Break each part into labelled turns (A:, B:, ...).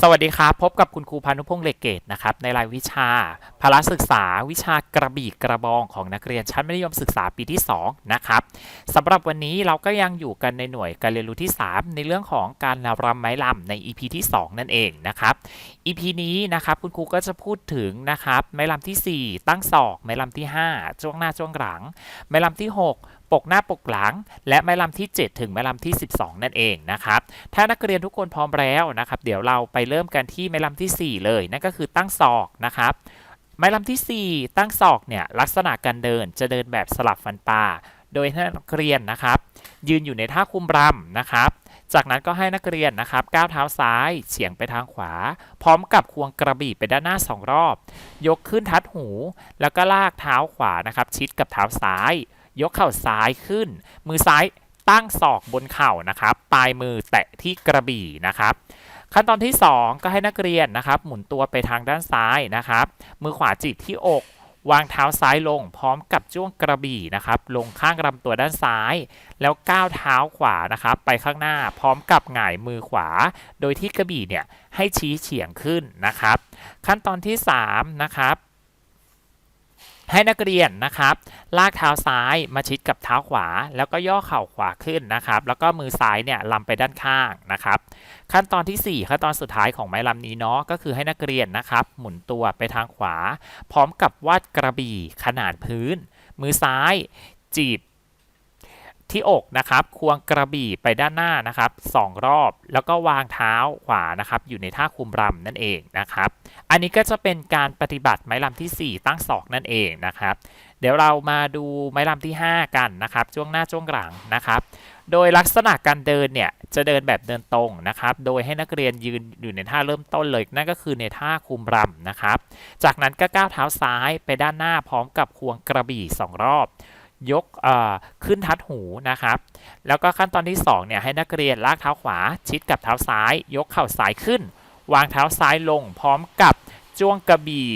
A: สวัสดีครับ พบกับคุณครูพานุพงษ์เลกเกตนะครับในรายวิชาพละศึกษาวิชากระบี่กระบองของนักเรียนชั้นมัธยมศึกษาปีที่ 2 นะครับสำหรับวันนี้เราก็ยังอยู่กันในหน่วยการเรียนรู้ที่ 3 ในเรื่องของการรำไม้ลำใน EP ที่ 2 นั่นเองนะครับ EP นี้นะครับคุณครูก็จะพูดถึงนะครับไม้ลำทีสี่4 ตั้งศอกไม้ลำที่ 5 ช่วงหน้าช่วงหลัง ไม้ลำที่ 6ปกหน้าปกหลัง และไม้ลำที่ 7 ถึงไม้ลำที่ 12 นั่นเองนะครับถ้านักเรียนทุกคนพร้อมแล้วนะครับ เดี๋ยวเราไปเริ่มกันที่ไม้ลำที่ 4 เลยนั่นก็คือตั้งศอกนะครับไม้ลำที่ 4 ตั้งศอกเนี่ยลักษณะการเดินจะเดินแบบสลับฟันปลาโดยให้นักเรียนนะครับ ยืนอยู่ในท่าคุมรำนะครับ จากนั้นก็ให้นักเรียนนะครับก้าวเท้าซ้ายเฉียงไปทางขวา พร้อมกับควงกระบี่ไปด้านหน้าสองรอบ ยกขึ้นทัดหู แล้วก็ลากเท้าขวานะครับ ชิดกับเท้าซ้าย ยกเข่าซ้ายขึ้น มือซ้ายตั้งศอกบนเข่านะครับ ปลายมือแตะที่กระบี่นะครับ ขั้นตอนที่ 2 ก็ให้นักเรียนนะครับ หมุนตัวไปทางด้านซ้ายนะครับ มือขวาจีบที่อก วางเท้าซ้ายลง พร้อมกับจ้วงกระบี่นะครับ ลงข้างลำตัวด้านซ้าย แล้วก้าวเท้าขวานะครับ ไปข้างหน้าพร้อมกับหงายมือขวา โดยที่กระบี่เนี่ยให้ชี้เฉียงขึ้นนะครับ ขั้นตอนที่ 3 นะครับ ให้นักเรียนนะครับลากเท้าซ้ายมาชิดกับเท้าขวา แล้วก็ย่อเข่าขวาขึ้นนะครับ แล้วก็มือซ้ายเนี่ยลำไปด้านข้างนะครับ ขั้นตอนทีสี่4 ขั้นตอนสุดท้ายของไม้ลำนี้เนาะก็คือให้นักเรียนนะครับ หมุนตัวไปทางขวา พร้อมกับวาดกระบี่ขนาดพื้น มือซ้ายจีบ ที่อกนะครับควงกระบี่ไปด้านหน้านะครับสองรอบ แล้วก็วางเท้าขวานะครับอยู่ในท่าคุมรำนั่นเองนะครับ อันนี้ก็จะเป็นการปฏิบัติไม้ลำทีสี่4 ตั้งศอกนั่นเองนะครับ เดี๋ยวเรามาดูไม้ลำที่ 5 กันนะครับช่วงหน้าช่วงหลังนะครับ โดยลักษณะการเดินเนี่ยจะเดินแบบเดินตรงนะครับ โดยให้นักเรียนยืนอยู่ในท่าเริ่มต้นเลยนั่นก็คือในท่าคุมรำนะครับ จากนั้นก็ก้าวเท้าซ้ายไปด้านหน้าพร้อมกับควงกระบี่ 2 รอบ ยกขึ้นทัดหูนะครับ แล้วก็ขั้นตอนที่2เนี่ยให้นักเรียนลากเท้าขวาชิดกับเท้าซ้าย ยกเข่าซ้ายขึ้น วางเท้าซ้ายลง พร้อมกับจ้วงกระบี่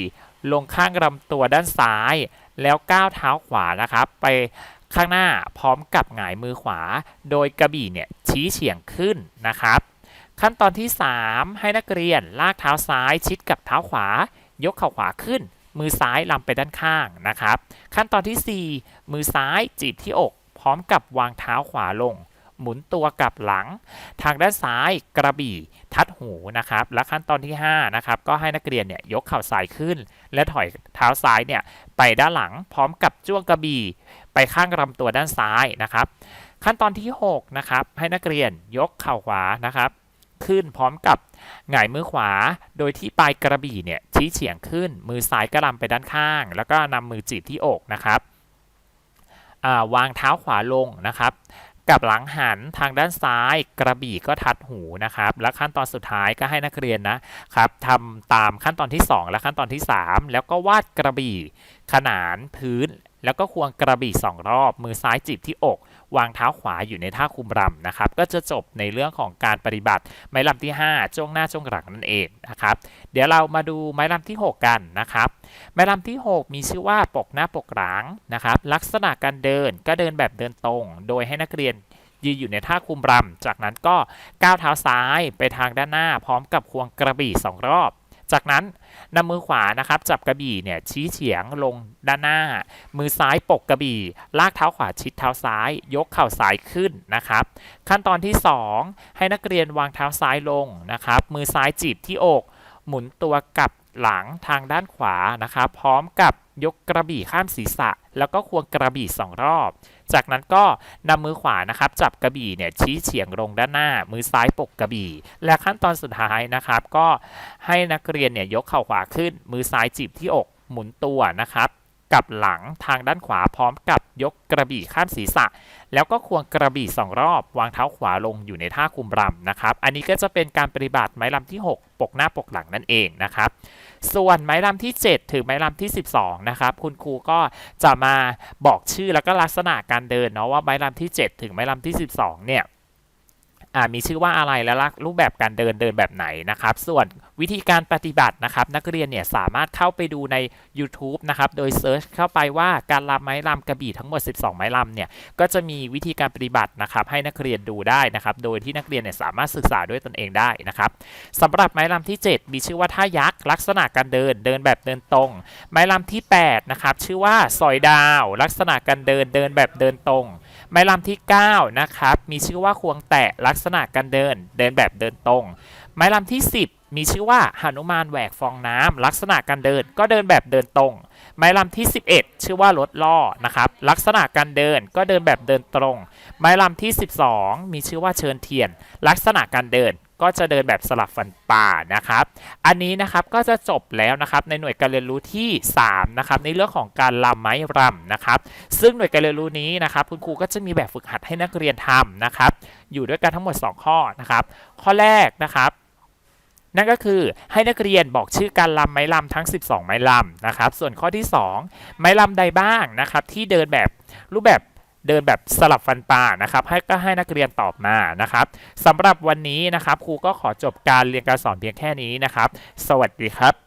A: ลงข้างลำตัวด้านซ้าย แล้วก้าวเท้าขวานะครับ ไปข้างหน้าพร้อมกับหงายมือขวา โดยกระบี่เนี่ยชี้เฉียงขึ้นนะครับ ขั้นตอนที่ 3 ให้นักเรียนลากเท้าซ้ายชิดกับเท้าขวา ยกเข่าขวาขึ้น มือซ้ายลำไปด้านข้างนะครับ ขั้นตอนทีสี่ 4 มือซ้ายจีบที่อก พร้อมกับวางเท้าขวาลง หมุนตัวกลับหลัง ทางด้านซ้ายกระบี่ทัดหูนะครับ และขั้นตอนที่5นะครับก็ให้นักเรียนเนี่ยยกเข่าซ้ายขึ้น และถอยเท้าซ้ายเนี่ยไปด้านหลัง พร้อมกับจ้วงกระบี่ ไปข้างลำตัวด้านซ้ายนะครับ ขั้นตอนที่6นะครับให้นักเรียนยกเข่าขวานะครับ ขึ้นพร้อมกับหงายมือขวา โดยที่ปลายกระบี่เนี่ยชี้เฉียงขึ้น มือซ้ายก็ลำไปด้านข้าง แล้วก็นำมือจีบที่อกนะครับาวางเท้าขวาลงนะครับ กับหลังหันทางด้านซ้ายกระบี่ก็ทัดหูนะครับ และขั้นตอนสุดท้ายก็ให้นักเรียนนะครับทำตามขั้นตอนที่ 2 และขั้นตอนที่ 3 แล้วก็วาดกระบี่ขนานพื้น แล้วก็ควงกระบี่สองรอบ มือซ้ายจีบที่อก วางเท้าขวาอยู่ในท่าคุมรำนะครับ ก็จะจบในเรื่องของการปฏิบัติ ไม้ลำที่5ช่วงหน้าช่วงหลังนั่นเองนะครับ เดี๋ยวเรามาดูไม้ลำที่ 6 กันนะครับ ไม้ลำที่ 6 มีชื่อว่าปกหน้าปกหลังนะครับ ลักษณะการเดินก็เดินแบบเดินตรง โดยให้นักเรียนยืนอยู่ในท่าคุมรำจากนั้นก็ก้าวเท้าซ้ายไปทางด้านหน้า พร้อมกับควงกระบี่สองรอบ จากนั้นนำมือขวานะครับจับกระบี่เนี่ยชี้เฉียงลงด้านหน้า มือซ้ายปกกระบี่ ลากเท้าขวาชิดเท้าซ้าย ยกเข่าซ้ายขึ้นนะครับ ขั้นตอนที่ 2 ให้นักเรียนวางเท้าซ้ายลงนะครับ มือซ้ายจีบที่อก หมุนตัวกลับหลังทางด้านขวานะครับ พร้อมกับยกกระบี่ข้ามศีรษะ แล้วก็ควงกระบี่สองรอบ จากนั้นก็นำมือขวานะครับจับกระบี่เนี่ยชี้เฉียงลงด้านหน้า มือซ้ายปกกระบี่ และขั้นตอนสุดท้ายนะครับ ก็ให้นักเรียนเนี่ยยกเข่าขวาขึ้น มือซ้ายจีบที่อกหมุนตัวนะครับกับหลังทางด้านขวาพร้อมกับยกกระบี่ข้ามศีรษะ แล้วก็ควงกระบี่สองรอบ วางเท้าขวาลงอยู่ในท่าคุมรำนะครับ อันนี้ก็จะเป็นการปฏิบัติไม้ลำที่ 6 ปกหน้าปกหลังนั่นเองนะครับ ส่วนไม้ลำที่ 7 ถึงไม้ลำที่ 12 นะครับ คุณครูก็จะมาบอกชื่อแล้วก็ลักษณะการเดินเนาะว่าไม้ลำที่ 7 ถึงไม้ลำที่ 12 เนี่ย มีชื่อว่าอะไรและลักรูปแบบการเดินเดินแบบไหนนะครับ ส่วนวิธีการปฏิบัตินะครับ นักเรียนเนี่ยสามารถเข้าไปดูใน YouTube นะครับ โดยเซิร์ชเข้าไปว่าการรำไม้รำกระบี่ทั้งหมด 12 ไม้รำเนี่ยก็จะมีวิธีการปฏิบัตินะครับ ให้นักเรียนดูได้นะครับ โดยที่นักเรียนเนี่ยสามารถศึกษาด้วยตนเองได้นะครับสำหรับไม้รำที่ 7 มีชื่อว่าท่ายักษ์ลักษณะการเดินเดินแบบเดินตรง ไม้ลำที่8นะครับชื่อว่าสอยดาว ลักษณะการเดินเดินแบบเดินตรง ไม้ลำที่ 9 นะครับ มีชื่อว่าควงแตะลักษณะการเดิน เดินแบบเดินตรง ไม้ลำที่ 10 มีชื่อว่าหนุมานแหวกฟองน้ำลักษณะการเดินก็เดินแบบเดินตรง ไม้ลำที่ 11 ชื่อว่ารถล่อนะครับลักษณะการเดินก็เดินแบบเดินตรง ไม้ลำที่ 12 มีชื่อว่าเชิญเทียน ลักษณะการเดิน ก็จะเดินแบบสลับฟันป่านะครับ อันนี้นะครับก็จะจบแล้วนะครับในหน่วยการเรียนรู้ที่ 3 นะครับ ในเรื่องของการลำไม้รำนะครับ ซึ่งหน่วยการเรียนรู้นี้นะครับ คุณครูก็จะมีแบบฝึกหัดให้นักเรียนทำนะครับ อยู่ด้วยกันทั้งหมด 2 ข้อนะครับ ข้อแรกนะครับ นั่นก็คือให้นักเรียนบอกชื่อการลำไม้ลำทั้ง 12 ไม้ลำนะครับ ส่วนข้อที่ 2 ไม้ลำใดบ้างนะครับ ที่เดินแบบรูปแบบ เดินแบบสลับฟันปลานะครับ ให้ก็ให้นักเรียนตอบมานะครับสำหรับวันนี้นะครับครูก็ขอจบการเรียนการสอนเพียงแค่นี้นะครับ สวัสดีครับ